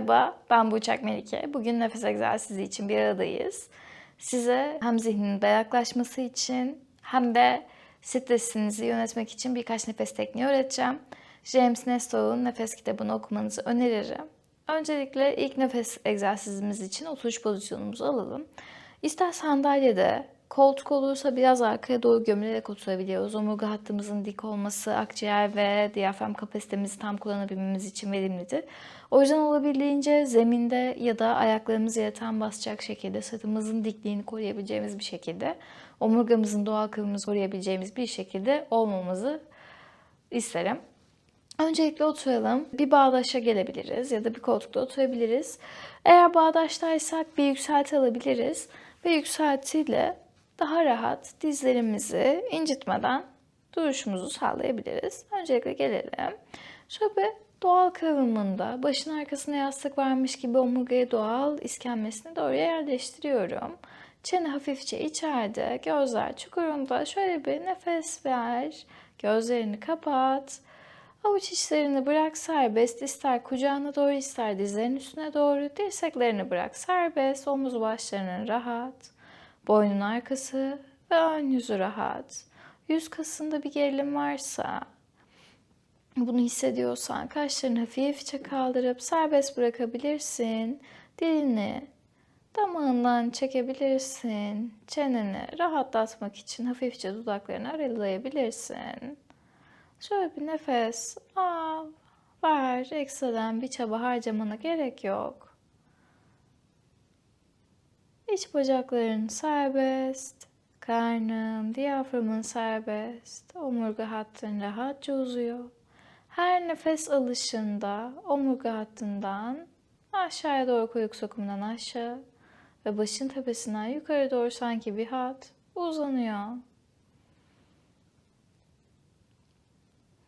Merhaba, ben Burçak Melike. Bugün nefes egzersizi için bir aradayız. Size hem zihninin berraklaşması için hem de stresinizi yönetmek için birkaç nefes tekniği öğreteceğim. James Nestor'un nefes kitabını okumanızı öneririm. Öncelikle ilk nefes egzersizimiz için oturuş pozisyonumuzu alalım. İster sandalyede, koltuk olursa biraz arkaya doğru gömülerek oturabiliyoruz. Omurga hattımızın dik olması, akciğer ve diyafram kapasitemizi tam kullanabilmemiz için verimlidir. O yüzden olabildiğince zeminde ya da ayaklarımız yere tam basacak şekilde sırtımızın dikliğini koruyabileceğimiz bir şekilde, omurgamızın doğal kıvamımızı koruyabileceğimiz bir şekilde olmamızı isterim. Öncelikle oturalım. Bir bağdaşa gelebiliriz ya da bir koltukta oturabiliriz. Eğer bağdaştaysak bir yükselti alabiliriz ve yükseltiyle daha rahat dizlerimizi incitmeden duruşumuzu sağlayabiliriz. Öncelikle gelelim. Şöyle bir doğal kıvamında başın arkasına yastık varmış gibi omurgayı doğal iskemlesine doğru yerleştiriyorum. Çene hafifçe içeride, gözler çukurunda. Şöyle bir nefes ver. Gözlerini kapat. Avuç içlerini bırak serbest. İster kucağına doğru ister dizlerin üstüne doğru. Dirseklerini bırak serbest. Omuz başlarının rahat. Boynun arkası ve ön yüzü rahat. Yüz kasında bir gerilim varsa bunu hissediyorsan kaşlarını hafifçe kaldırıp serbest bırakabilirsin. Dilini damağından çekebilirsin. Çeneni rahatlatmak için hafifçe dudaklarını aralayabilirsin. Şöyle bir nefes al, ver. Ekstradan bir çaba harcamana gerek yok. İç bacakların serbest, karnın, diyaframın serbest, omurga hattın rahatça uzuyor. Her nefes alışında omurga hattından aşağıya doğru kuyruk sokumundan aşağı ve başın tepesinden yukarı doğru sanki bir hat uzanıyor.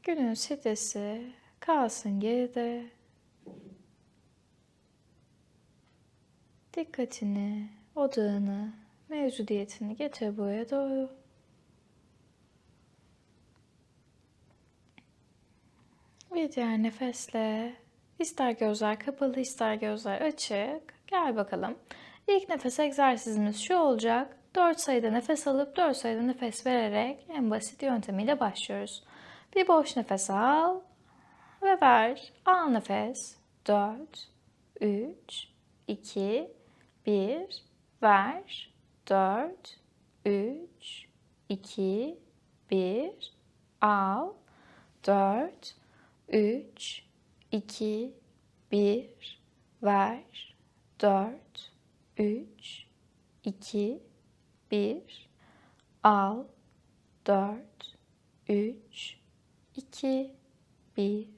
Günün stresi kalsın geride. Dikkatini, odağını, mevcudiyetini getir buraya doğru. Bir diğer nefesle ister gözler kapalı ister gözler açık. Gel bakalım. İlk nefes egzersizimiz şu olacak. 4 sayıda nefes alıp 4 sayıda nefes vererek en basit yöntemiyle başlıyoruz. Bir boş nefes al ve ver. Al nefes. 4, 3, 2, 1, ver. 4, 3, 2, 1, al. 4, 3, 2, 1, ver. 4, 3, 2, 1, al. 4, 3, 2, 1,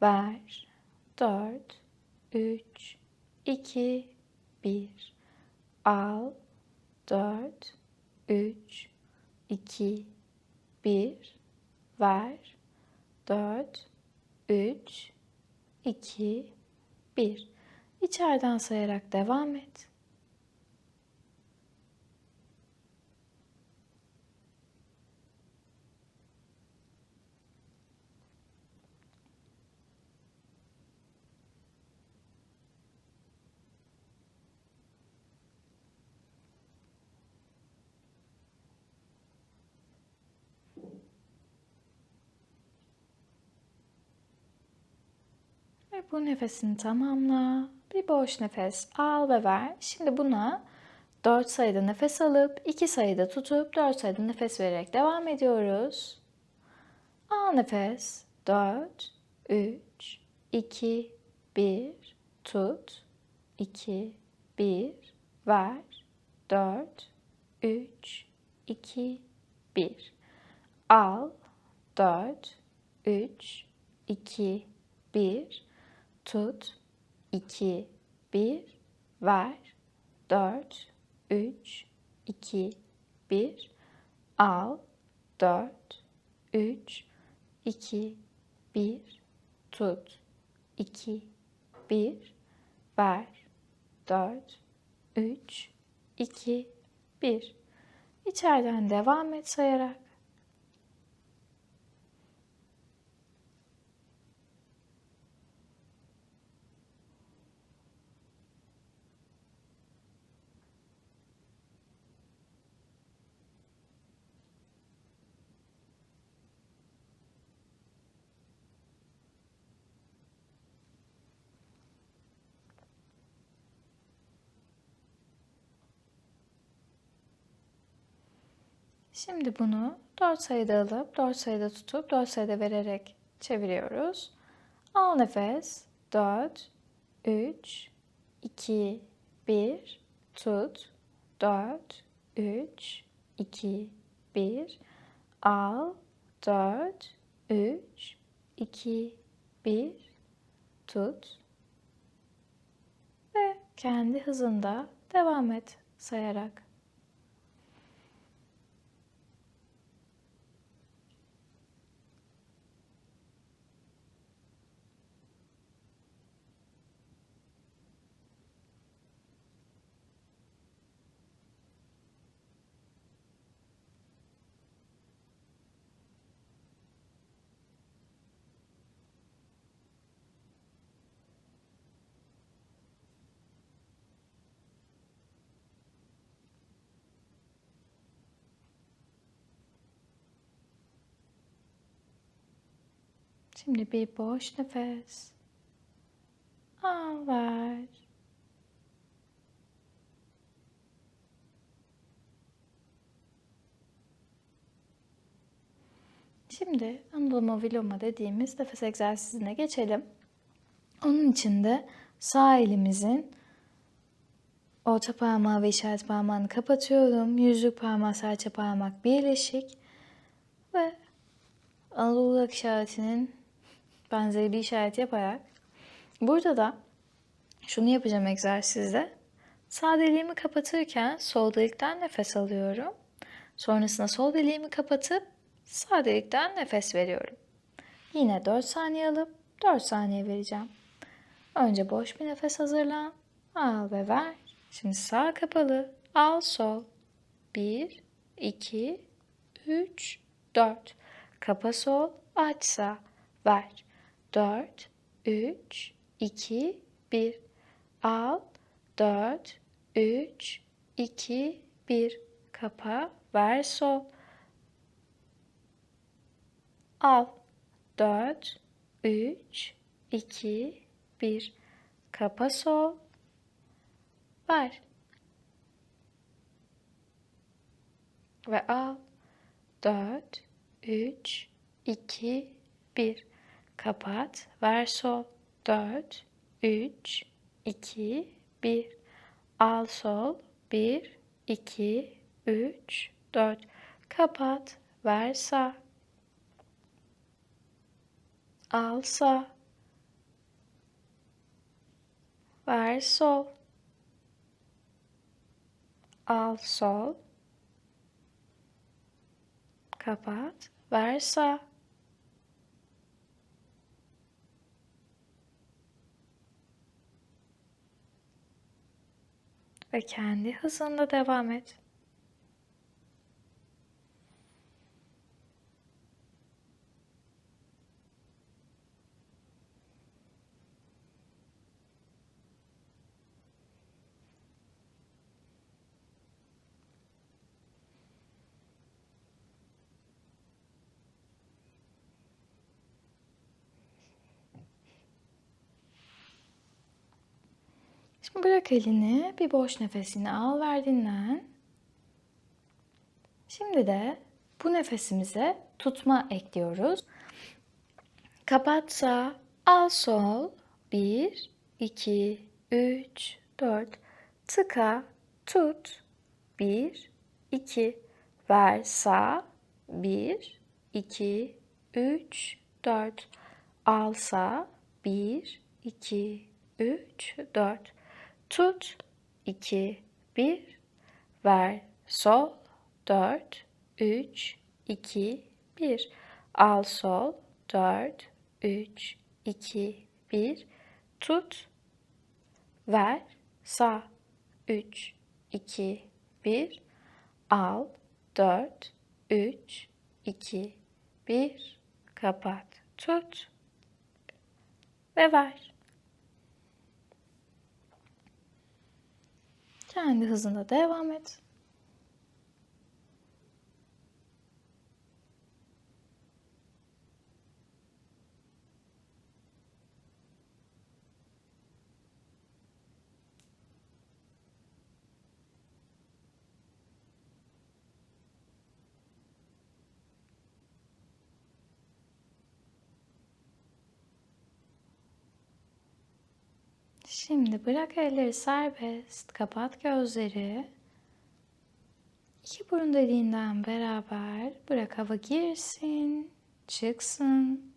ver. 4, 3, 2, 1, al. 4, 3, 2, 1, ver. 4, 3, 2, 1. İçeriden sayarak devam et. Bu nefesini tamamla. Bir boş nefes al ve ver. Şimdi buna 4 sayıda nefes alıp 2 sayıda tutup 4 sayıda nefes vererek devam ediyoruz. Al nefes. 4, 3, 2, 1, tut. 2, 1, ver. 4, 3, 2, 1. Al. 4, 3, 2, 1, tut, 2, 1, ver, 4, 3, 2, 1, al, 4, 3, 2, 1, tut, 2, 1, ver, 4, 3, 2, 1. İçeriden devam et sayarak. Şimdi bunu 4 sayıda alıp 4 sayıda tutup 4 sayıda vererek çeviriyoruz. Al nefes. 4, 3, 2, 1. Tut. 4, 3, 2, 1. Al. 4, 3, 2, 1. Tut. Ve kendi hızında devam et sayarak. Şimdi bir boş nefes. Al ver. Şimdi anuloma viloma dediğimiz nefes egzersizine geçelim. Onun için de sağ elimizin orta parmağı ve işaret parmağını kapatıyorum. Yüzük parmağı, serçe parmak birleşik ve Anadolu işaretinin benzeri bir işaret yaparak burada da şunu yapacağım egzersizde. Sağ deliğimi kapatırken sol delikten nefes alıyorum. Sonrasında sol deliğimi kapatıp sağ delikten nefes veriyorum. Yine 4 saniye alıp 4 saniye vereceğim. Önce boş bir nefes hazırlan. Al ve ver. Şimdi sağ kapalı. Al sol. 1, 2, 3, 4. Kapa sol. Aç sağ. Ver. 4, 3, 2, 1. Al. 4, 3, 2, 1. Kapa. Ver sol. Al. 4, 3, 2, 1. Kapa sol. Ver. Ve al. 4, 3, 2, 1. Kapat. Ver sol. 4, 3, 2, 1. Al sol. 1, 2, 3, 4. Kapat. Ver sağ. Al sağ. Ver sol. Al sol. Kapat. Ver sağ. Ve kendi hızında devam et. Şimdi bırak elini, bir boş nefesini al, ver dinlen. Şimdi de bu nefesimize tutma ekliyoruz. Kapat sağ, al sol. 1, 2, 3, 4. Tıka, tut. 1, 2. Ver sağ. 1, 2, 3, 4. Al sağ. 1, 2, 3, 4. Tut. 2, 1. Ver. Sol. 4, 3, 2, 1. Al sol. 4, 3, 2, 1. Tut. Ver. Sağ. 3, 2, 1. Al. 4, 3, 2, 1. Kapat. Tut. Ve ver. Kendi hızında devam et. Şimdi bırak elleri serbest. Kapat gözleri. İki burun deliğinden beraber bırak hava girsin, çıksın.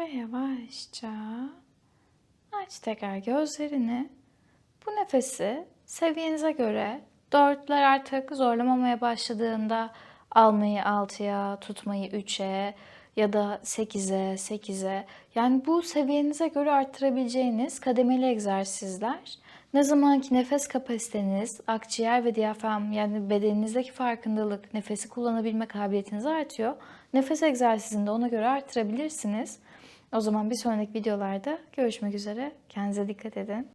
Ve yavaşça aç tekrar gözlerini. Bu nefesi seviyenize göre dörtler artık zorlamamaya başladığında almayı altıya, tutmayı üçe ya da sekize, sekize yani bu seviyenize göre arttırabileceğiniz kademeli egzersizler. Ne zaman ki nefes kapasiteniz, akciğer ve diyafram yani bedeninizdeki farkındalık, nefesi kullanabilme kabiliyetiniz artıyor. Nefes egzersizini de ona göre arttırabilirsiniz. O zaman bir sonraki videolarda görüşmek üzere. Kendinize dikkat edin.